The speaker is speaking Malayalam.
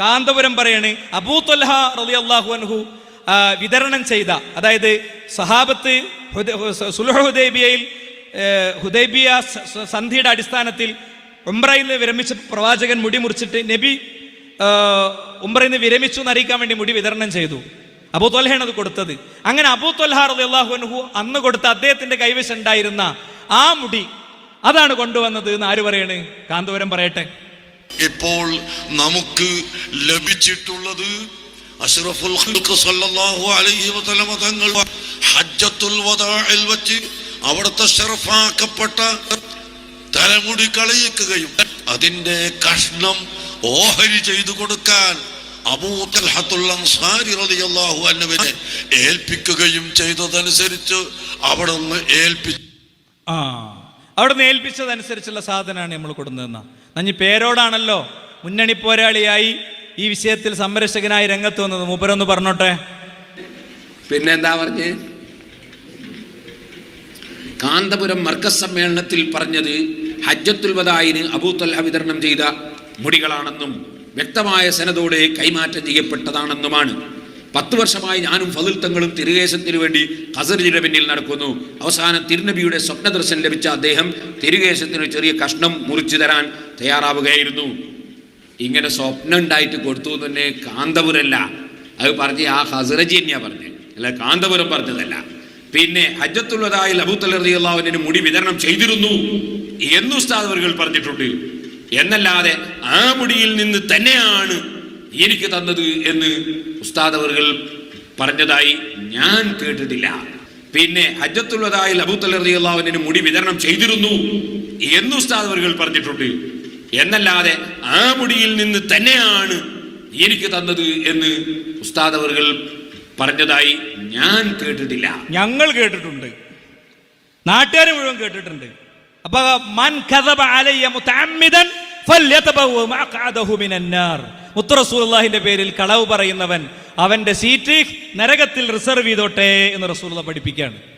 കാന്തപുരം പറയാണ് അബൂ തൊൽഹ റലി അള്ളാഹു അൻഹു വിതരണം ചെയ്ത അതായത് സഹാബത്ത് സുലഹ ഹുദൈബിയയിൽ ഹുദൈബിയ സന്ധിയുടെ അടിസ്ഥാനത്തിൽ ഉംറയിൽ വിരമിച്ച പ്രവാചകൻ മുടി മുറിച്ചിട്ട് നബി ഉംറയിൽ നിന്ന് വിരമിച്ചു എന്നറിയിക്കാൻ വേണ്ടി മുടി വിതരണം ചെയ്തു. അബൂ അത് കൊടുത്തത്. അങ്ങനെ അബൂ തൊൽഹ റളിയല്ലാഹു അൻഹു അന്ന് കൊടുത്ത അദ്ദേഹത്തിന്റെ കൈവശം ഉണ്ടായിരുന്ന ആ മുടി അതാണ് കൊണ്ടുവന്നത് എന്ന് ആര് പറയണ്? കാന്തപുരം പറയട്ടെ. ഇപ്പോൾ നമുക്ക് ലഭിച്ചിട്ടുള്ളത് അഷ്റഫുൽ സല്ലല്ലാഹു അലൈഹി വസല്ലമ തങ്ങൾ ഹജ്ജത്തുൽ വദാഇൽ വച്ച് അവിടുത്തെ ഷറഫാക്കപ്പെട്ട തലമുടി കളയിക്കുകയും അതിന്റെ കഷ്ണം ഓഹരി ചെയ്തു കൊടുക്കാൻ അബൂ തൽഹത്തുൽ അൻസാരി റളിയല്ലാഹു അൻഹുവിനെ ഏൽപ്പിക്കുകയും ചെയ്തതനുസരിച്ച് അവിടെ നിന്ന് ഏൽപ്പിച്ചു ആ. അവിടുന്ന് ഏൽപ്പിച്ചതനുസരിച്ചുള്ള സാധനമാണ് നമ്മൾ കൊടുന്നതെന്ന. നഞ്ഞി പേരോടാണല്ലോ മുന്നണി പോരാളിയായി ഈ വിഷയത്തിൽ സംരക്ഷകനായി രംഗത്ത് വന്നത്. മൂപ്പരൊന്ന് പറഞ്ഞോട്ടെ? പിന്നെന്താ പറഞ്ഞ്? കാന്തപുരം മർക്കസ് സമ്മേളനത്തിൽ പറഞ്ഞത് ഹജ്ജത്തുൽ വദായിന് അബൂത്തൽഹ വിതരണം ചെയ്ത മുടികളാണെന്നും വ്യക്തമായ സനതോടെ കൈമാറ്റം ചെയ്യപ്പെട്ടതാണെന്നുമാണ്. പത്ത് വർഷമായി ഞാനും ഫതിൽ തങ്ങളും തിരുകേശത്തിനു വേണ്ടി ഹസർജിയുടെ പിന്നിൽ നടക്കുന്നു. അവസാനം തിരുനബിയുടെ സ്വപ്ന ദർശനം ലഭിച്ച അദ്ദേഹം തിരുകേശത്തിന് ചെറിയ കഷ്ണം മുറിച്ചു തരാൻ തയ്യാറാവുകയായിരുന്നു. ഇങ്ങനെ സ്വപ്നം ഉണ്ടായിട്ട് കൊടുത്തു തന്നെ കാന്തപുരല്ല. അത് പറഞ്ഞ് ആ ഹസറജി തന്നെയാ പറഞ്ഞത്. അല്ല കാന്തപുരം പറഞ്ഞതല്ല. പിന്നെ ഹജ്ജത്തുള്ളതായി ലബൂത്തലർദി അള്ളാഹുവിന് മുടി വിതരണം ചെയ്തിരുന്നു എന്നു ഉസ്താദ് പറഞ്ഞിട്ടുണ്ട്. എന്നല്ലാതെ ആ മുടിയിൽ നിന്ന് തന്നെയാണ് എനിക്ക് തന്നത് എന്ന് ഉസ്താദ് പറഞ്ഞതായി ഞാൻ കേട്ടിട്ടില്ല. പിന്നെ ഹജ്ജത്തുള്ളതായി ലബൂത്തലി അള്ളാഹുവിന് മുടി വിതരണം ചെയ്തിരുന്നു എന്ന് ഉസ്താദ് പറഞ്ഞിട്ടുണ്ട്. എന്നല്ലാതെ ആ മുടിയിൽ നിന്ന് തന്നെയാണ് എനിക്ക് തന്നത് എന്ന് ഉസ്താദ് പറഞ്ഞതായി ഞാൻ കേട്ടിട്ടില്ല. ഞങ്ങൾ കേട്ടിട്ടുണ്ട്. നാട്ടുകാർ മുഴുവൻ കേട്ടിട്ടുണ്ട്. അപ്പൊ മൻ കഥ അലയ്യ മുത്താമിതൻ ഫല്യതബവ്വ മഖഅദഹു മിനന്നാർ. മുത്ത് റസൂലുള്ളാഹിന്റെ പേരിൽ കളവ് പറയുന്നവൻ അവന്റെ സീറ്റ് നരകത്തിൽ റിസർവ് ചെയ്തോട്ടെ എന്ന് റസൂലുള്ള പഠിപ്പിക്കുകയാണ്.